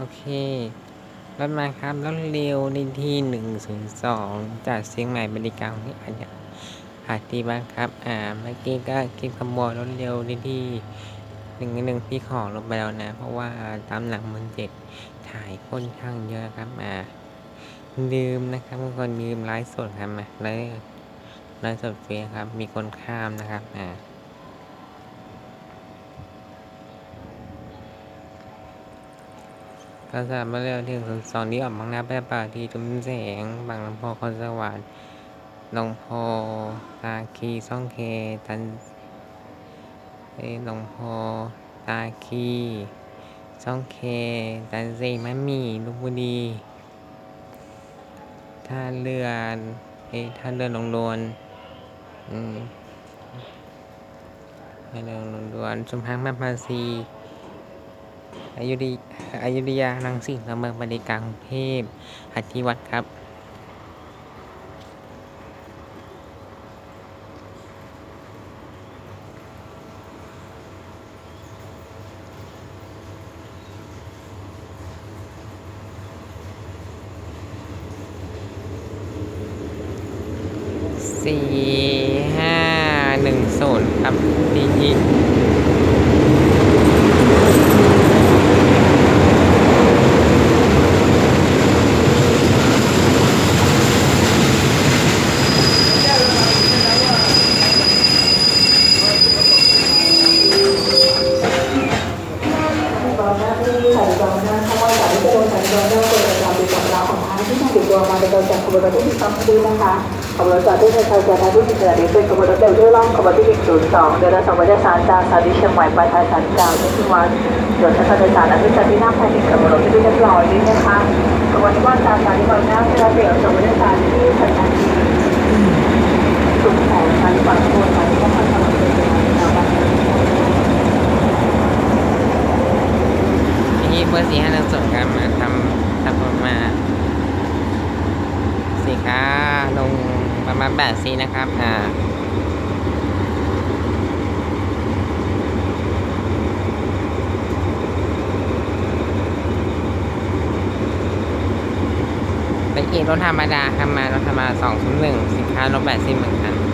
โอเค รถมาครับ รถเร็วในที่หนึ่งศูนย์สองจากเชียงใหม่บริการที่อันเนี้หาดที่บ้านครับ อ่า เมื่อกี้ก็คลิปขโมยรถเร็วในที่หนึ่งหนึ่งพี่ขอลงไปแล้วนะ เพราะว่าตามหลังมันเจ็ดถ่ายค่อนข้างเยอะครับ อ่าลืมนะครับบางคนลืมไลฟ์สดครับมาเลยไลฟ์สดเฟซครับ มีคนข้ามนะครับ อ่า ก็สามารถเลือกที่ศูนย์สองนี้ออกบางนาแปรป่าที่จุมแสง บางลำโพคอนสวรรค์หนองโพตาคีซ่องเคตันเอ้ยหนองโพตาคีซ่องเคตันเซมะหมี่ลพบุรีท่าเรือเอ้ท่าเรือหนองลวนอืมท่าเรือหนองลวนชุมพางแม่พาซี อยุธยอยุธยารังสิตอำเภอบริการกรุงเทพหัตถิวัดครับสี่ห้าหนึ่งศูนย์ครับดีจี ขบวนการที่ในชาโดยแดนรถที่มีขนรถจาดนี้เป็นขบวนรถเร็วที่ล่องขบวนที่102เดือนละ2วันได้สารจากสานีเชียงใหม่ปายทางสันเก่าที่วันโดยใช้การโดยสารและพิจารณาภายในขบวนรถที่เรียบร้อยนี่นะคะขบวนที่ว่าจากสถานีวันหน้าที่เราเปลี่ยนสองวันได้สารที่สถานีสุขแสงสานีฝั่งโคนสถานีก็พัฒนาเป็นสถานีดาวบ้านที่เบอร์สี่ห้าหนึ่งศูนย์ครับมาทำทำประมาณ สี่าลงประมาณแปดซีนะครับ อ่าเป็นอีกรถธรรมดาครับมารถธรรมดาสองศูนย์หนึ่งสินค้าลงแปดซีเหมือนกัน